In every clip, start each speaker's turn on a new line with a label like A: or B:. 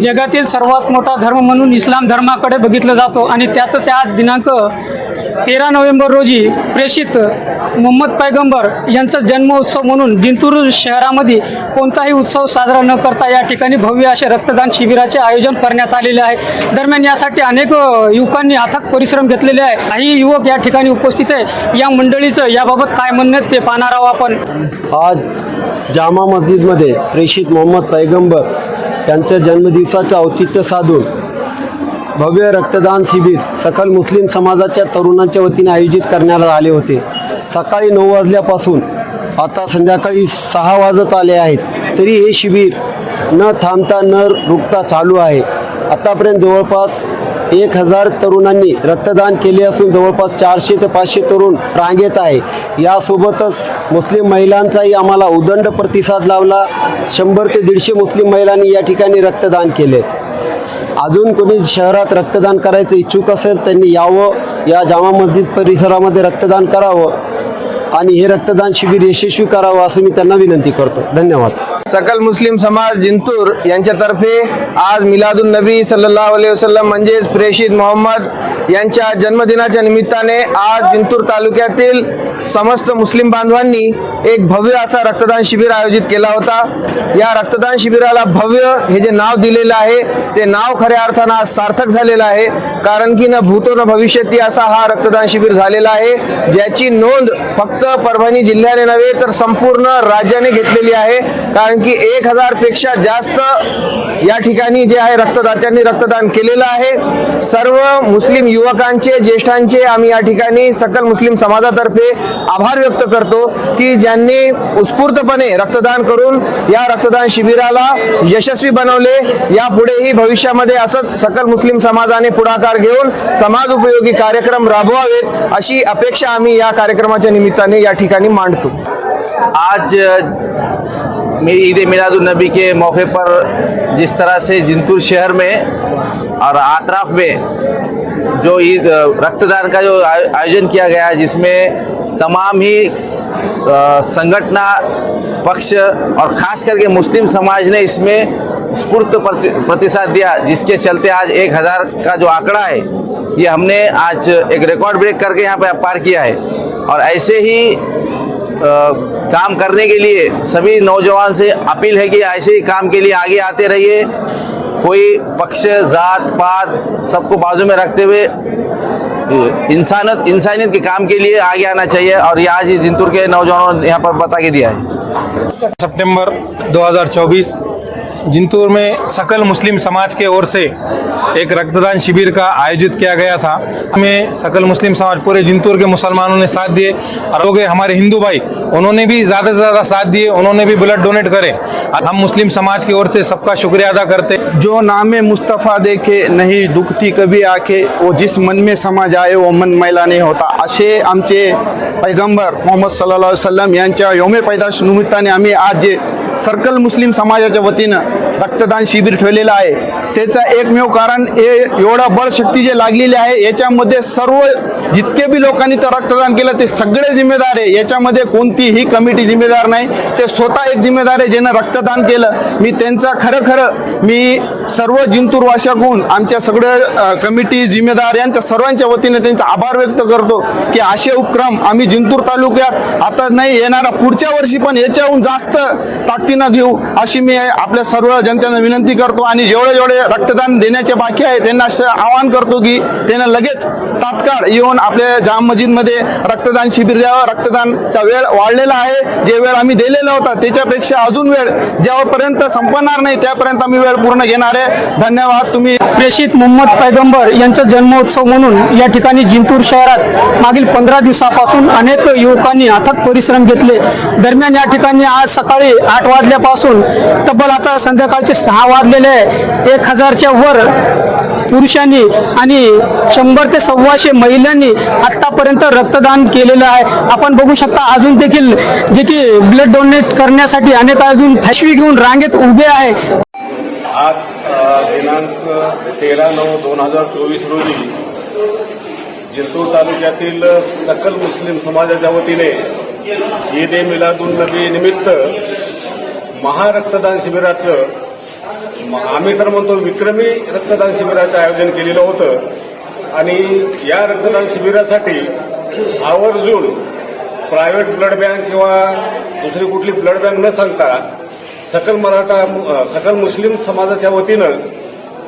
A: जगातील सर्वात मोठा धर्म म्हणून इस्लाम धर्माकडे बघितलं जातो. आणि त्याचंच आज दिनांक तेरा नोव्हेंबर रोजी प्रेषित मोहम्मद पैगंबर यांचा जन्मोत्सव म्हणून जिंतूर शहरामध्ये कोणताही उत्सव साजरा न करता या ठिकाणी भव्य असे रक्तदान शिबिराचे आयोजन करण्यात आलेले आहे. दरम्यान यासाठी अनेक युवकांनी अथक परिश्रम घेतलेले आहे. काही युवक या ठिकाणी उपस्थित आहे. या मंडळीचं याबाबत काय म्हणणं ते पाहणार आहोत आपण.
B: आज जामा मस्जिदमध्ये प्रेषित मोहम्मद पैगंबर यांच्या जन्मदिवसाचं औचित्य साधून भव्य रक्तदान शिबिर सकल मुस्लिम समाजाच्या तरुणांच्या वतीने आयोजित करण्यात आले होते. सकाळी नऊ वाजल्यापासून आता संध्याकाळी सहा वाजत आले आहेत तरी हे शिबिर न थांबता न रुकता चालू आहे. आतापर्यंत जवळपास एक हजार तरुणांनी रक्तदान केले असून जवळपास चारशे ते पाचशे तरुण रांगेत आहे. यासोबतच मुस्लिम महिलांचाही आम्हाला उदंड प्रतिसाद लावला. शंभर ते दीडशे मुस्लिम महिलांनी या ठिकाणी रक्तदान केले. अजून कोणी शहरात रक्तदान करायचं इच्छुक असेल त्यांनी यावं. या जामा मस्जिद परिसरामध्ये रक्तदान करावं आणि हे रक्तदान शिबिर यशस्वी करावं असं मी त्यांना विनंती करतो. धन्यवाद.
C: सकल मुस्लिम समाज जिंतूर यांच्यातर्फे आज मिलादुन नबी सल्लल्लाहु अलैहि वसल्लम म्हणजेच प्रेषित मोहम्मद यांच्या जन्मदिनाच्या निमित्ताने आज जिंतूर तालुक्यातील समस्त मुस्लिम बांधवांनी एक भव्य असा रक्तदान शिबिर आयोजित केला होता. या रक्तदान शिबिराला भव्य हे जे नाव दिलेलं आहे ते नाव खऱ्या अर्थानं आज सार्थक झालेलं आहे. कारण की न भूतो न भविष्यती असा हा रक्तदान शिबिर झालेला आहे. ज्याची नोंद फक्त परभणी जिल्ह्याने नव्हे तर संपूर्ण राज्याने घेतलेली आहे. कारण की एक हजारपेक्षा जास्त या ठिकाणी जे आहे रक्तदात्यांनी रक्तदान केलेलं आहे. सर्व मुस्लिम युवकांचे ज्येष्ठांचे आम्ही या ठिकाणी सकल मुस्लिम समाजातर्फे आभार व्यक्त करतो की ज्यांनी उत्स्फूर्तपणे रक्तदान करून या रक्तदान शिबिराला यशस्वी बनवले. यापुढेही भविष्यामध्ये असंच सकल मुस्लिम समाजाने पुढाकार घेऊन समाज उपयोगी कार्यक्रम राबवावेत अशी अपेक्षा आम्ही या कार्यक्रमाच्या निमित्ताने या ठिकाणी मांडतो.
D: आज मेरी ईद मिलादुलनबी के मौके पर जिस तरह से जिंतूर शहर में और आतराफ में जो ईद रक्तदान का जो आयोजन किया गया है, जिसमें तमाम ही संगठना, पक्ष और ख़ास करके मुस्लिम समाज ने इसमें स्फूर्त प्रति- प्रतिसाद दिया, जिसके चलते आज एक हज़ार का जो आंकड़ा है, ये हमने आज एक रिकॉर्ड ब्रेक करके यहाँ पर पार किया है। और ऐसे ही काम करने के लिए सभी नौजवान से अपील है कि ऐसे ही काम के लिए आगे आते रहिए। कोई पक्ष, जात, पात सबको बाजू में रखते हुए इंसानत, इंसानियत के काम के लिए आगे आना चाहिए और ये आज ही जिंतूर के नौजवानों ने यहाँ पर बता के दिया है।
E: सितंबर 2024 जिंतूर में सकल मुस्लिम समाज के ओर से एक रक्तदान शिविर का आयोजित किया गया था। हमें सकल मुस्लिम समाज, पूरे जिंतूर के मुसलमानों ने साथ दिए और हो गए हमारे हिंदू भाई, उन्होंने भी ज़्यादा से ज़्यादा साथ दिए, उन्होंने भी ब्लड डोनेट करे। हम मुस्लिम समाज की ओर से सबका शुक्रिया अदा करते
F: जो नाम मुस्तफ़ा देखे, नहीं दुखती कभी आके वो जिस मन में समा जाए, वो मन मैला नहीं होता। असे आमचे पैगंबर मोहम्मद अलैहि वसल्लम यांच्या योमे पैदाश निमित्ताने आज जे सर्कल मुस्लिम समाजाच्या वतीनं रक्तदान शिबिर ठेवलेलं आहे. त्याचं एकमेव कारण हे एवढा बळशक्ती जे लागलेली आहे याच्यामध्ये सर्व जितके बी लोकांनी तर रक्तदान केलं ते सगळे जिम्मेदार आहे. याच्यामध्ये कोणतीही कमिटी जिम्मेदार नाही. ते स्वतः एक जिम्मेदार आहे ज्यानं रक्तदान केलं. मी त्यांचा खरं खरं मी सर्व जिंतूरवाशाकून आमच्या सगळं कमिटी जिम्मेदार यांच्या सर्वांच्या वतीने त्यांचा आभार व्यक्त करतो की असे उपक्रम आम्ही जिंतूर तालुक्यात आता नाही येणारा पुढच्या वर्षी पण याच्याहून जास्त ताकदीनं घेऊ अशी मी आपल्या सर्व जनतेनं विनंती करतो आणि जेवढे जेवढे रक्तदान देण्याचे बाकी आहे त्यांना असं आवाहन करतो की त्यांना लगेच तात्काळ येऊन आपल्या जाम मस्जिदमध्ये रक्तदान शिबिर द्यावं. रक्तदानचा वेळ वाढलेला आहे. जे वेळ आम्ही दिलेला होता त्याच्यापेक्षा अजून वेळ जेव्हापर्यंत संपणार नाही त्यापर्यंत आम्ही वेळ पूर्ण घेणार आहे. धन्यवाद. तुम्ही
A: प्रेषित मोहम्मद पैगंबर यांचा जन्मोत्सव म्हणून या ठिकाणी जिंतूर शहरात मागील पंधरा दिवसापासून अनेक युवकांनी अथक परिश्रम घेतले. दरम्यान या ठिकाणी आज सकाळी आठ वाजल्यापासून तब्बल आता सकाळचे सहा वाजलेले आहे. एक हजारच्या वर पुरुषांनी आणि शंभर ते सव्वाशे महिलांनी आत्तापर्यंत रक्तदान केलेलं आहे आपण बघू शकता अजून देखील जे की ब्लड डोनेट करण्यासाठी अनेक अजून थाशवी घेऊन रांगेत उभे आहे
G: आज दिनांक तेरा नऊ दोन हजार चोवीस रोजी जिंतूर तालुक्यातील सकल मुस्लिम समाजाच्या वतीने ईद ए मिलादुल नबी निमित्त महारक्तदान शिबिराचं आम्ही तर म्हणतो विक्रमी रक्तदान शिबिराचं आयोजन केलेलं होतं. आणि या रक्तदान शिबिरासाठी आवर्जून प्रायव्हेट ब्लड बँक किंवा दुसरी कुठली ब्लड बँक न सांगता सकल मराठा सकल मुस्लिम समाजाच्या वतीनं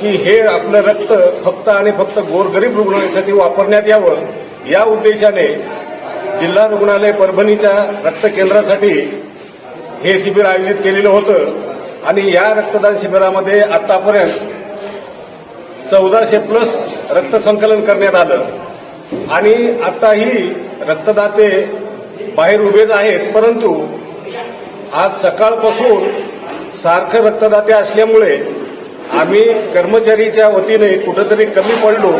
G: की हे आपलं रक्त फक्त आणि फक्त गोरगरीब रुग्णांसाठी वापरण्यात यावं. या उद्देशाने जिल्हा रुग्णालय परभणीच्या रक्त केंद्रासाठी हे शिबिर आयोजित केलेलं होतं. आणि या रक्तदान शिबिरामध्ये आतापर्यंत चौदाशे प्लस रक्त संकलन करण्यात आलं. आणि आताही रक्तदाते बाहेर उभेच आहेत परंतु आज सकाळपासून सारखं रक्तदाते असल्यामुळे आम्ही कर्मचारीच्या वतीने कुठंतरी कमी पडलो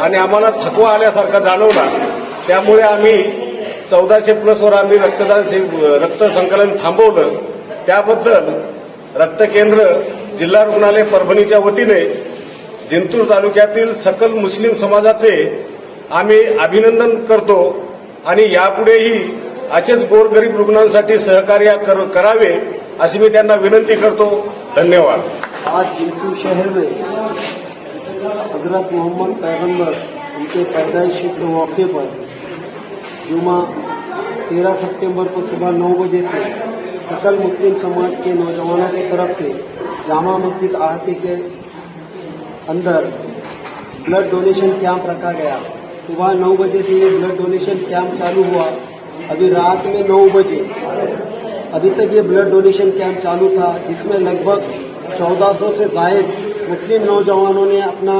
G: आणि आम्हाला थकवा आल्यासारखा जाणवला. त्यामुळे आम्ही चौदाशे प्लसवर आम्ही रक्तदान शि- रक्त संकलन थांबवलं. त्याबद्दल रक्त केंद्र जिल्हा रुग्णालय परभणीच्या वतीने जिंतूर तालुक्यातील सकल मुस्लिम समाजाचे आम्ही अभिनंदन करतो आणि यापुढेही असेच गोरगरीब रुग्णांसाठी सहकार्य कर- करावे अशी मी त्यांना विनंती करतो. धन्यवाद.
B: आज जिंतूर शहर में हजरत मोहम्मद पैगंबर उनके पैदाइशी के मौके पर जुमा तेरह सितंबर को सुबह नौ बजे से सकल मुस्लिम समाज के नौजवानों की तरफ़ से जामा मस्जिद आहती के अंदर ब्लड डोनेशन कैंप रखा गया। सुबह नौ बजे से ये ब्लड डोनेशन कैंप चालू हुआ। अभी रात में नौ बजे। अभी तक ये ब्लड डोनेशन कैंप चालू था, जिसमें लगभग 1400 से जायद मुस्लिम नौजवानों ने अपना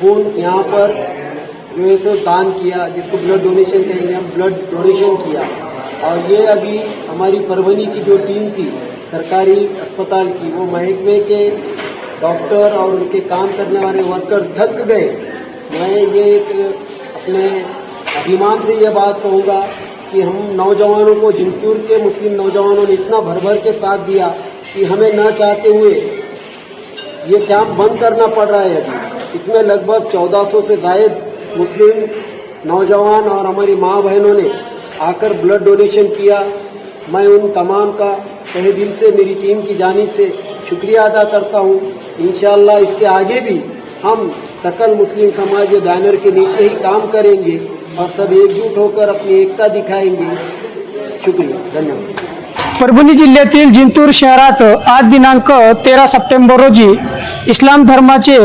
B: खून यहाँ पर जो है सो दान किया, जिसको ब्लड डोनेशन कहेंगे हम ब्लड डोनेशन किया। और ये अभी हमारी परवनी की जो टीम थी, सरकारी अस्पताल की, वो महकमे के डॉक्टर और उनके काम करने वाले वर्कर थक गए। मैं ये एक अपने अभिमान से ये बात कहूँगा कि हम नौजवानों को जिंतूर के मुस्लिम नौजवानों ने इतना भर भर के साथ दिया कि हमें न चाहते हुए ये कैंप बंद करना पड़ रहा है अभी। इसमें लगभग 1400 से जायद मुस्लिम नौजवान और हमारी माँ बहनों ने आकर ब्लड डोनेशन किया। मैं उन तमाम का तहे दिल से मेरी टीम की जानी से शुक्रिया अदा करता हूँ। इंशाल्लाह इसके आगे भी हम सकल मुस्लिम समाज बैनर के नीचे ही काम करेंगे और सब एकजुट होकर अपनी एकता दिखाएंगे। शुक्रिया। धन्यवाद।
A: परभणी जिल्ह्यातील जिंतूर शहरात आज दिनांक तेरा सप्टेंबर रोजी इस्लाम धर्माचे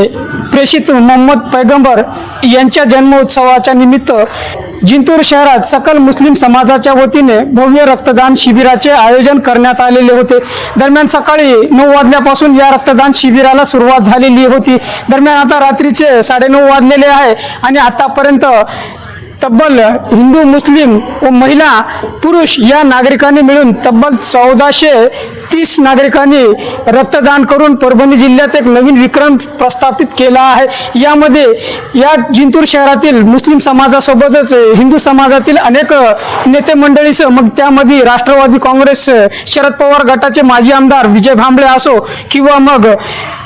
A: प्रेषित मोहम्मद पैगंबर यांच्या जन्मोत्सवाच्या निमित्त जिंतूर शहरात सकल मुस्लिम समाजाच्या वतीने भव्य रक्तदान शिबिराचे आयोजन करण्यात आलेले होते. दरम्यान सकाळी नऊ वाजल्यापासून या रक्तदान शिबिराला सुरुवात झालेली होती. दरम्यान आता रात्रीचे साडेनऊ वाजलेले आहे आणि आतापर्यंत तब्बल हिंदू मुस्लिम व महिला पुरुष या नागरिकांनी मिळून तब्बल चौदाशे तीस नागरिकांनी रक्तदान करून परभणी जिल्ह्यात एक नवीन विक्रम प्रस्थापित केला आहे. यामध्ये या जिंतूर शहरातील मुस्लिम समाजासोबतच हिंदू समाजातील अनेक नेते मंडळीसह मग त्यामध्ये राष्ट्रवादी काँग्रेस शरद पवार गटाचे माजी आमदार विजय भांबळे असो किंवा मग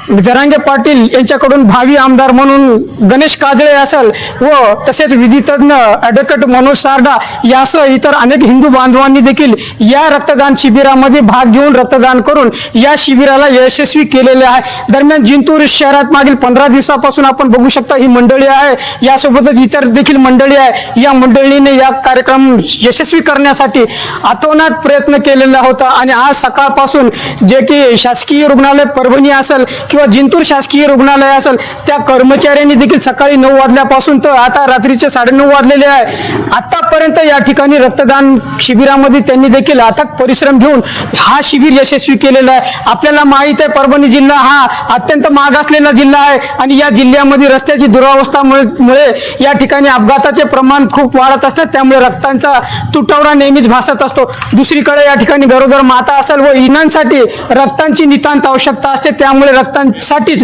A: जरांगे पाटील यांच्याकडून भावी आमदार म्हणून गणेश काजळे असेल व तसेच विधितज्ञ ॲडव्होकेट मनोज सारडा यासह इतर अनेक हिंदू बांधवांनी देखील या रक्तदान शिबिरामध्ये भाग घेऊन रक्तदान करून या शिबिराला यशस्वी केलेले आहे. दरम्यान जिंतूर शहरात मागील पंधरा दिवसापासून आपण बघू शकता ही मंडळी आहे. यासोबतच इतर देखील मंडळी आहे. या मंडळीने या कार्यक्रम यशस्वी करण्यासाठी अतोनात प्रयत्न केलेला होता आणि आज सकाळपासून जे की शासकीय रुग्णालय परभणी असेल किंवा जिंतूर शासकीय रुग्णालय असेल त्या कर्मचाऱ्यांनी देखील सकाळी नऊ वाजल्यापासून तर आता रात्रीचे साडेनऊ वाजलेले आहे. आतापर्यंत या ठिकाणी रक्तदान शिबिरामध्ये त्यांनी देखील अथक परिश्रम घेऊन हा शिबिर यशस्वी केलेला आहे. आपल्याला माहीत आहे परभणी जिल्हा हा अत्यंत मागासलेला जिल्हा आहे आणि या जिल्ह्यामध्ये रस्त्याची दुरावस्था मुळे या ठिकाणी अपघाताचे प्रमाण खूप वाढत असतात. त्यामुळे रक्तांचा तुटवडा नेहमीच भासत असतो. दुसरीकडे या ठिकाणी गरोदर माता असेल व इनांसाठी रक्तांची नितांत आवश्यकता असते. त्यामुळे रक्तां मुलांसाठीच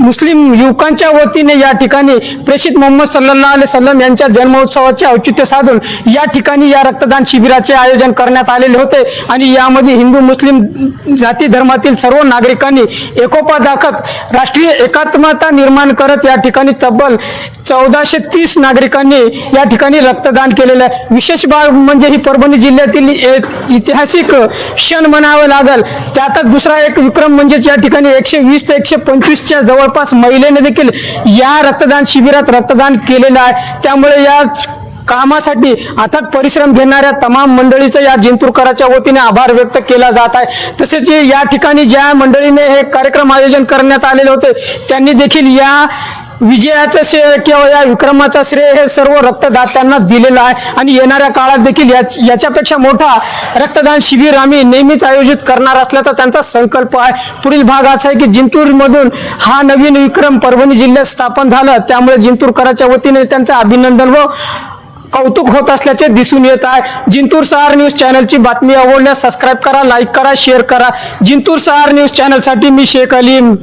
A: मुस्लिम युवकांच्या वतीने या ठिकाणी प्रेषित मोहम्मद सल्ला अली सल्लम यांच्या जन्मोत्सवाचे औचित्य साधून या ठिकाणी या रक्तदान शिबिराचे आयोजन करण्यात आलेले होते आणि यामध्ये हिंदू मुस्लिम जाती धर्मातील सर्व नागरिकांनी एकोपा दाखत राष्ट्रीय एकात्मता निर्माण करत या ठिकाणी तब्बल चौदाशे तीस नागरिकांनी या ठिकाणी रक्तदान केलेलं आहे. विशेष बाब म्हणजे ही परभणी जिल्ह्यातील एक ऐतिहासिक क्षण म्हणावं लागेल. त्यातच दुसरा एक विक्रम म्हणजेच या ठिकाणी एकशे वीस ते एकशे पंचवीसच्या जवळपास महिलेने देखील या रक्तदान शिबिरात रक्तदान केलेलं आहे. त्यामुळे या कामासाठी अथक परिश्रम घेणाऱ्या तमाम मंडळीचं या जिंतूरकराच्या वतीने आभार व्यक्त केला जात आहे. तसेच या ठिकाणी ज्या मंडळीने हे कार्यक्रम आयोजन करण्यात आलेले होते त्यांनी देखील या विजयाचं श्रेय किंवा या विक्रमाचं श्रेय हे सर्व रक्तदात्यांना दिलेलं आहे. आणि येणाऱ्या काळात देखील याच्यापेक्षा मोठा रक्तदान शिबिर आम्ही नेहमीच आयोजित करणार असल्याचा त्यांचा संकल्प आहे. पुढील भाग असा आहे की जिंतूरमधून हा नवीन विक्रम परभणी जिल्ह्यात स्थापन झाला. त्यामुळे जिंतूरकराच्या वतीने त्यांचं अभिनंदन व कौतुक होत असल्याचे दिसून येत आहे. जिंतूर सहार न्यूज चॅनलची बातमी आवडल्यास सबस्क्राईब करा लाईक करा शेअर करा. जिंतूर सहार न्यूज चॅनलसाठी मी शेख अलीम.